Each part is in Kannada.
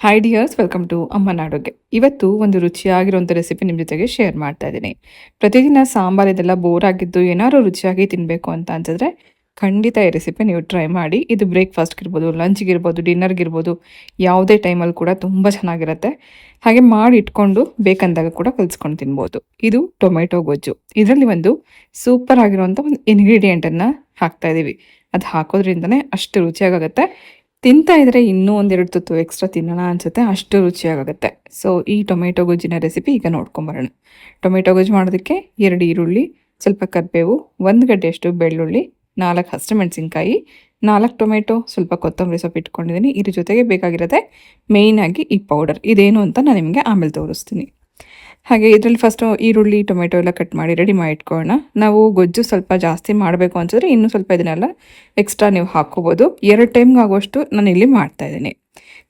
ಹಾಯ್ ಡಿಯರ್ಸ್ ವೆಲ್ಕಮ್ ಟು ಅಮ್ಮನ ಅಡುಗೆ ಇವತ್ತು ಒಂದು ರುಚಿಯಾಗಿರುವಂಥ ರೆಸಿಪಿ ನಿಮ್ಮ ಜೊತೆಗೆ ಶೇರ್ ಮಾಡ್ತಾ ಇದ್ದೀನಿ. ಪ್ರತಿದಿನ ಸಾಂಬಾರ್ ಇದೆಲ್ಲ ಬೋರ್ ಆಗಿದ್ದು ಏನಾದ್ರು ರುಚಿಯಾಗಿ ತಿನ್ನಬೇಕು ಅಂತ ಅನ್ಸಿದ್ರೆ ಖಂಡಿತ ಈ ರೆಸಿಪಿ ನೀವು ಟ್ರೈ ಮಾಡಿ. ಇದು ಬ್ರೇಕ್ಫಾಸ್ಟ್ಗೆ ಇರ್ಬೋದು ಲಂಚ್ಗೆ ಇರ್ಬೋದು ಡಿನ್ನರ್ಗೆ ಇರ್ಬೋದು, ಯಾವುದೇ ಟೈಮಲ್ಲಿ ಕೂಡ ತುಂಬ ಚೆನ್ನಾಗಿರುತ್ತೆ. ಹಾಗೆ ಮಾಡಿ ಇಟ್ಕೊಂಡು ಬೇಕಂದಾಗ ಕೂಡ ಕಲಿಸ್ಕೊಂಡು ತಿನ್ಬೋದು. ಇದು ಟೊಮೆಟೊ ಗೊಜ್ಜು. ಇದರಲ್ಲಿ ಒಂದು ಸೂಪರ್ ಆಗಿರುವಂಥ ಒಂದು ಇನ್ಗ್ರೀಡಿಯೆಂಟನ್ನು ಹಾಕ್ತಾ ಇದ್ದೀವಿ ಅದು ಹಾಕೋದ್ರಿಂದನೇ ಅಷ್ಟು ರುಚಿಯಾಗುತ್ತೆ. ತಿಂತಾ ಇದ್ರೆ ಇನ್ನೂ ಒಂದೆರಡು ತುತ್ತು ಎಕ್ಸ್ಟ್ರಾ ತಿನ್ನೋಣ ಅನ್ಸುತ್ತೆ, ಅಷ್ಟು ರುಚಿಯಾಗುತ್ತೆ. ಸೊ ಈ ಟೊಮೆಟೊ ಗೊಜ್ಜಿನ ರೆಸಿಪಿ ಈಗ ನೋಡ್ಕೊಂಬರೋಣ. ಟೊಮೆಟೊ ಗೊಜ್ಜು ಮಾಡೋದಕ್ಕೆ ಎರಡು ಈರುಳ್ಳಿ, ಸ್ವಲ್ಪ ಕರಿಬೇವು, ಒಂದು ಗಡ್ಡೆಯಷ್ಟು ಬೆಳ್ಳುಳ್ಳಿ, ನಾಲ್ಕು ಹಸಿಮೆಣಸಿನ್ಕಾಯಿ, ನಾಲ್ಕು ಟೊಮೆಟೊ, ಸ್ವಲ್ಪ ಕೊತ್ತಂಬರಿ ಸೊಪ್ಪು ಇಟ್ಕೊಂಡಿದ್ದೀನಿ. ಇದ್ರ ಜೊತೆಗೆ ಬೇಕಾಗಿರೋದೆ ಮೇಯ್ನಾಗಿ ಈ ಪೌಡರ್ ಇದೇನು ಅಂತ ನಾನು ನಿಮಗೆ ಆಮೇಲೆ ತೋರಿಸ್ತೀನಿ. ಹಾಗೆ ಇದರಲ್ಲಿ ಫಸ್ಟು ಈರುಳ್ಳಿ ಟೊಮೆಟೊ ಎಲ್ಲ ಕಟ್ ಮಾಡಿ ರೆಡಿ ಮಾಡಿ ಇಟ್ಕೊಳ್ಳೋಣ ನಾವು ಗೊಜ್ಜು ಸ್ವಲ್ಪ ಜಾಸ್ತಿ ಮಾಡಬೇಕು ಅನ್ಸಿದ್ರೆ ಇನ್ನೂ ಸ್ವಲ್ಪ ಇದನ್ನೆಲ್ಲ ಎಕ್ಸ್ಟ್ರಾ ನೀವು ಹಾಕ್ಕೋಬೋದು. ಎರಡು ಟೈಮ್ಗೆ ಆಗೋಷ್ಟು ನಾನು ಇಲ್ಲಿ ಮಾಡ್ತಾ ಇದ್ದೀನಿ.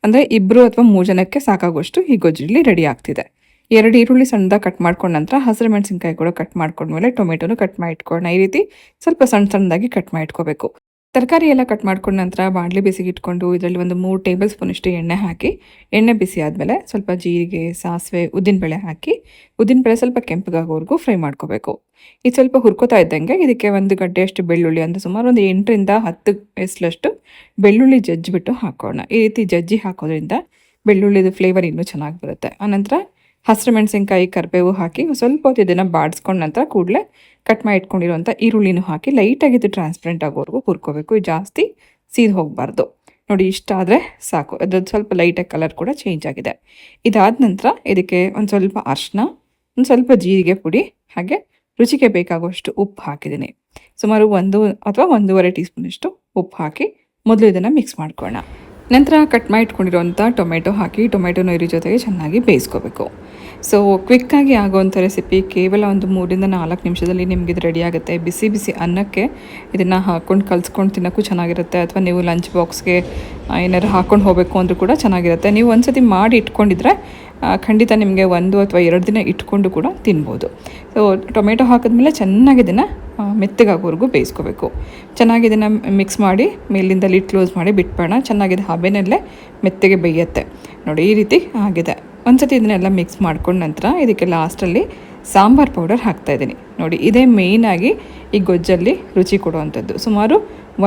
ಅಂದರೆ ಇಬ್ಬರು ಅಥವಾ ಮೂರು ಜನಕ್ಕೆ ಸಾಕಾಗೋಷ್ಟು ಈ ಗೊಜ್ಜು ಇಲ್ಲಿ ರೆಡಿ ಆಗ್ತಿದೆ. ಎರಡು ಈರುಳ್ಳಿ ಸಣ್ಣದಾಗಿ ಕಟ್ ಮಾಡ್ಕೊಂಡ ನಂತರ ಹಸಿರು ಮೆಣಸಿನ್ಕಾಯಿ ಕೂಡ ಕಟ್ ಮಾಡ್ಕೊಂಡ್ಮೇಲೆ ಟೊಮೆಟೊನು ಕಟ್ ಮಾಡಿ ಇಟ್ಕೊಳ್ಳೋಣ ಈ ರೀತಿ ಸ್ವಲ್ಪ ಸಣ್ಣ ಸಣ್ಣದಾಗಿ ಕಟ್ ಮಾಡಿ ಇಟ್ಕೋಬೇಕು ತರಕಾರಿ ಎಲ್ಲ ಕಟ್ ಮಾಡ್ಕೊಂಡ ನಂತರ ಬಾಣಲಿ ಬಿಸಿಗೆ ಇಟ್ಕೊಂಡು ಇದರಲ್ಲಿ ಒಂದು ಮೂರು ಟೇಬಲ್ ಸ್ಪೂನಷ್ಟು ಎಣ್ಣೆ ಹಾಕಿ, ಎಣ್ಣೆ ಬಿಸಿ ಆದಮೇಲೆ ಸ್ವಲ್ಪ ಜೀರಿಗೆ, ಸಾಸಿವೆ ಉದ್ದಿನಬೇಳೆ ಹಾಕಿ ಉದ್ದಿನಬೇಳೆ ಸ್ವಲ್ಪ ಕೆಂಪಗಾಗೋವರೆಗೂ ಫ್ರೈ ಮಾಡ್ಕೋಬೇಕು. ಇದು ಸ್ವಲ್ಪ ಹುರ್ಕೋತಾ ಇದ್ದಂಗೆ ಇದಕ್ಕೆ ಒಂದು ಗಡ್ಡೆಯಷ್ಟು ಬೆಳ್ಳುಳ್ಳಿ ಅಂದರೆ ಸುಮಾರು ಒಂದು ಎಂಟರಿಂದ ಹತ್ತು ಎಸ್ಲಷ್ಟು ಬೆಳ್ಳುಳ್ಳಿ ಜಜ್ಜಿಬಿಟ್ಟು ಹಾಕೋಣ. ಈ ರೀತಿ ಜಜ್ಜಿ ಹಾಕೋದ್ರಿಂದ ಬೆಳ್ಳುಳ್ಳಿದು ಫ್ಲೇವರ್ ಇನ್ನೂ ಚೆನ್ನಾಗಿ ಬರುತ್ತೆ. ಆನಂತರ ಹಸಿರು ಮೆಣಸಿನ್ಕಾಯಿ ಕರಿಬೇವು ಹಾಕಿ ಸ್ವಲ್ಪ ಹೊತ್ತು ಇದನ್ನು ಬಾಡಿಸ್ಕೊಂಡ ನಂತರ ಕೂಡಲೇ ಕಟ್ ಮಾಡಿ ಇಟ್ಕೊಂಡಿರುವಂಥ ಈರುಳ್ಳಿನೂ ಹಾಕಿ ಲೈಟಾಗಿ ಇದು ಟ್ರಾನ್ಸ್ಪರೆಂಟ್ ಆಗೋವರೆಗೂ ಹುರ್ಕೋಬೇಕು. ಜಾಸ್ತಿ ಸೀದ್ ಹೋಗಬಾರ್ದು. ನೋಡಿ, ಇಷ್ಟ ಆದರೆ ಸಾಕು. ಅದ್ರದ್ದು ಸ್ವಲ್ಪ ಲೈಟಾಗಿ ಕಲರ್ ಕೂಡ ಚೇಂಜ್ ಆಗಿದೆ. ಇದಾದ ನಂತರ ಇದಕ್ಕೆ ಒಂದು ಸ್ವಲ್ಪ ಅರ್ಶಿನ, ಒಂದು ಸ್ವಲ್ಪ ಜೀರಿಗೆ ಪುಡಿ, ಹಾಗೆ ರುಚಿಗೆ ಬೇಕಾಗುವಷ್ಟು ಉಪ್ಪು ಹಾಕಿದ್ದೀನಿ. ಸುಮಾರು ಒಂದು ಅಥವಾ ಒಂದೂವರೆ ಟೀ ಸ್ಪೂನಷ್ಟು ಉಪ್ಪು ಹಾಕಿ ಮೊದಲು ಇದನ್ನು ಮಿಕ್ಸ್ ಮಾಡ್ಕೊಳ್ಳೋಣ. ನಂತರ ಕಟ್ ಮಾಡಿ ಇಟ್ಕೊಂಡಿರುವಂಥ ಟೊಮೆಟೊ ಹಾಕಿ ಟೊಮೆಟೊ ನೀರು ಜೊತೆಗೆ ಚೆನ್ನಾಗಿ ಬೇಯಿಸ್ಕೋಬೇಕು. ಸೊ ಕ್ವಿಕ್ಕಾಗಿ ಆಗೋವಂಥ ರೆಸಿಪಿ ಕೇವಲ ಒಂದು ಮೂರಿಂದ ನಾಲ್ಕು ನಿಮಿಷದಲ್ಲಿ ನಿಮ್ಗೆ ಇದು ರೆಡಿ ಆಗುತ್ತೆ. ಬಿಸಿ ಬಿಸಿ ಅನ್ನಕ್ಕೆ ಇದನ್ನು ಹಾಕ್ಕೊಂಡು ಕಲ್ಸ್ಕೊಂಡು ತಿನ್ನೋಕ್ಕೂ ಚೆನ್ನಾಗಿರುತ್ತೆ. ಅಥವಾ ನೀವು ಲಂಚ್ ಬಾಕ್ಸ್ಗೆ ಏನಾದ್ರು ಹಾಕ್ಕೊಂಡು ಹೋಗಬೇಕು ಅಂದರೂ ಕೂಡ ಚೆನ್ನಾಗಿರುತ್ತೆ. ನೀವು ಒಂದು ಸತಿ ಮಾಡಿ ಇಟ್ಕೊಂಡಿದ್ರೆ ಖಂಡಿತ ನಿಮಗೆ ಒಂದು ಅಥವಾ ಎರಡು ದಿನ ಇಟ್ಕೊಂಡು ಕೂಡ ತಿನ್ಬೋದು. ಸೊ ಟೊಮೆಟೊ ಹಾಕಿದ್ಮೇಲೆ ಚೆನ್ನಾಗಿ ಇದನ್ನು ಮೆತ್ತಗಾಗೋವರೆಗೂ ಬೇಯಿಸ್ಕೋಬೇಕು. ಚೆನ್ನಾಗಿ ಇದನ್ನು ಮಿಕ್ಸ್ ಮಾಡಿ, ಮೇಲಿಂದ ಲಿಡ್ ಕ್ಲೋಸ್ ಮಾಡಿ ಬಿಟ್ಬೇಡ. ಚೆನ್ನಾಗಿದೆ ಹಬೆನಲ್ಲೇ ಮೆತ್ತಗೆ ಬೇಯುತ್ತೆ. ನೋಡಿ, ಈ ರೀತಿ ಆಗಿದೆ. ಒಂದು ಸತಿ ಇದನ್ನೆಲ್ಲ ಮಿಕ್ಸ್ ಮಾಡ್ಕೊಂಡ ನಂತರ ಇದಕ್ಕೆ ಲಾಸ್ಟಲ್ಲಿ ಸಾಂಬಾರ್ ಪೌಡರ್ ಹಾಕ್ತಾಯಿದ್ದೀನಿ ನೋಡಿ, ಇದೇ ಮೇಯ್ನಾಗಿ ಈ ಗೊಜ್ಜಲ್ಲಿ ರುಚಿ ಕೊಡುವಂಥದ್ದು. ಸುಮಾರು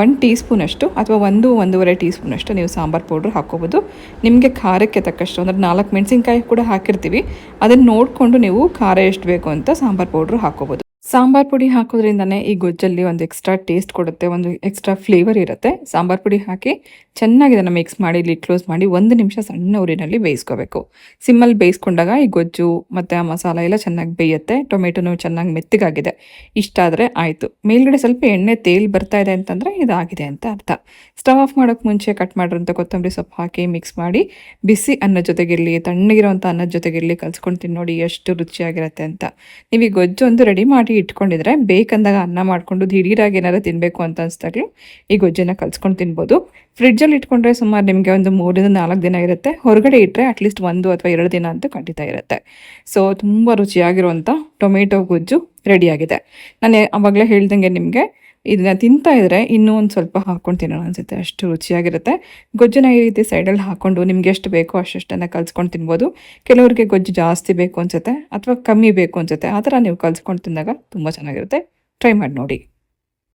ಒನ್ ಟೀ ಸ್ಪೂನಷ್ಟು ಅಥವಾ ಒಂದು, ಒಂದೂವರೆ ಟೀ ಸ್ಪೂನಷ್ಟು ನೀವು ಸಾಂಬಾರು ಪೌಡ್ರ್ ಹಾಕ್ಕೋಬೋದು. ನಿಮಗೆ ಖಾರಕ್ಕೆ ತಕ್ಕಷ್ಟು, ಅಂದರೆ ನಾಲ್ಕು ಮೆಣಸಿನ್ಕಾಯಿ ಕೂಡ ಹಾಕಿರ್ತೀವಿ. ಅದನ್ನು ನೋಡಿಕೊಂಡು ನೀವು ಖಾರ ಎಷ್ಟು ಬೇಕು ಅಂತ ಸಾಂಬಾರು ಪೌಡ್ರ್ ಹಾಕ್ಕೋಬೋದು. ಸಾಂಬಾರ್ ಪುಡಿ ಹಾಕೋದ್ರಿಂದನೇ ಈ ಗೊಜ್ಜಲ್ಲಿ ಒಂದು ಎಕ್ಸ್ಟ್ರಾ ಟೇಸ್ಟ್ ಕೊಡುತ್ತೆ, ಒಂದು ಎಕ್ಸ್ಟ್ರಾ ಫ್ಲೇವರ್ ಇರುತ್ತೆ. ಸಾಂಬಾರ್ ಪುಡಿ ಹಾಕಿ ಚೆನ್ನಾಗಿ ಇದನ್ನು ಮಿಕ್ಸ್ ಮಾಡಿ ಲಿಡ್ ಕ್ಲೋಸ್ ಮಾಡಿ ಒಂದು ನಿಮಿಷ ಸಣ್ಣ ಊರಿನಲ್ಲಿ ಬೇಯಿಸ್ಕೋಬೇಕು. ಸಿಮ್ಮಲ್ಲಿ ಬೇಯಿಸ್ಕೊಂಡಾಗ ಈ ಗೊಜ್ಜು ಮತ್ತು ಆ ಮಸಾಲ ಎಲ್ಲ ಚೆನ್ನಾಗಿ ಬೇಯುತ್ತೆ, ಟೊಮೆಟೊನು ಚೆನ್ನಾಗಿ ಮೆತ್ತಗಾಗಿದೆ. ಇಷ್ಟ ಆದರೆ ಆಯಿತು. ಮೇಲ್ಗಡೆ ಸ್ವಲ್ಪ ಎಣ್ಣೆ ತೇಲ್ ಬರ್ತಾ ಇದೆ ಅಂತಂದರೆ ಇದಾಗಿದೆ ಅಂತ ಅರ್ಥ. ಸ್ಟವ್ ಆಫ್ ಮಾಡೋಕ್ಕೆ ಮುಂಚೆ ಕಟ್ ಮಾಡಿರೋಂಥ ಕೊತ್ತಂಬರಿ ಸೊಪ್ಪು ಹಾಕಿ ಮಿಕ್ಸ್ ಮಾಡಿ, ಬಿಸಿ ಅನ್ನದ ಜೊತೆಗಿರಲಿ ತಣ್ಣಗಿರೋಂಥ ಅನ್ನದ ಜೊತೆಗಿರಲಿ ಕಲ್ಸ್ಕೊಂಡು ತಿನ್ನೋಡಿ ಎಷ್ಟು ರುಚಿಯಾಗಿರುತ್ತೆ ಅಂತ. ನೀವು ಈ ಗೊಜ್ಜು ಒಂದು ರೆಡಿ ಮಾಡಿ ಇಟ್ಕೊಂಡಿದ್ರೆ ಬೇಕಂದಾಗ ಅನ್ನ ಮಾಡಿಕೊಂಡು ದಿಢೀರಾಗಿ ಏನಾದ್ರು ತಿನ್ನಬೇಕು ಅಂತ ಅನಿಸ್ದಾಗಲೂ ಈ ಗೊಜ್ಜನ್ನು ಕಲ್ಸ್ಕೊಂಡು ತಿನ್ಬೋದು. ಫ್ರಿಡ್ಜಲ್ಲಿ ಇಟ್ಕೊಂಡ್ರೆ ಸುಮಾರು ನಿಮಗೆ ಒಂದು ಮೂರಿಂದ ನಾಲ್ಕು ದಿನ ಇರುತ್ತೆ. ಹೊರಗಡೆ ಇಟ್ಟರೆ ಅಟ್ಲೀಸ್ಟ್ ಒಂದು ಅಥವಾ ಎರಡು ದಿನ ಅಂತೂ ಖಂಡಿತ ಇರುತ್ತೆ. ಸೊ ತುಂಬ ರುಚಿಯಾಗಿರುವಂಥ ಟೊಮೆಟೊ ಗೊಜ್ಜು ರೆಡಿಯಾಗಿದೆ ನಾನು ಅವಾಗಲೇ ಹೇಳ್ದಂಗೆ ನಿಮಗೆ ಇದನ್ನ ತಿಂತಾ ಇದ್ರೆ ಇನ್ನೂ ಒಂದು ಸ್ವಲ್ಪ ಹಾಕೊಂಡು ತಿನ್ನೋಣ ಅನ್ಸುತ್ತೆ. ಅಷ್ಟು ರುಚಿಯಾಗಿರುತ್ತೆ. ಗೊಜ್ಜನ ಈ ರೀತಿ ಸೈಡಲ್ಲಿ ಹಾಕೊಂಡು ನಿಮ್ಗೆ ಎಷ್ಟು ಬೇಕೋ ಅಷ್ಟನ್ನು ಕಲ್ಸ್ಕೊಂಡು ತಿನ್ಬೋದು. ಕೆಲವರಿಗೆ ಗೊಜ್ಜು ಜಾಸ್ತಿ ಬೇಕು ಅನ್ಸುತ್ತೆ ಅಥವಾ ಕಮ್ಮಿ ಬೇಕು ಅನ್ಸುತ್ತೆ. ಆ ಥರ ನೀವು ಕಲ್ಸ್ಕೊಂಡು ತಿಂದಾಗ ತುಂಬ ಚೆನ್ನಾಗಿರುತ್ತೆ. ಟ್ರೈ ಮಾಡಿ ನೋಡಿ.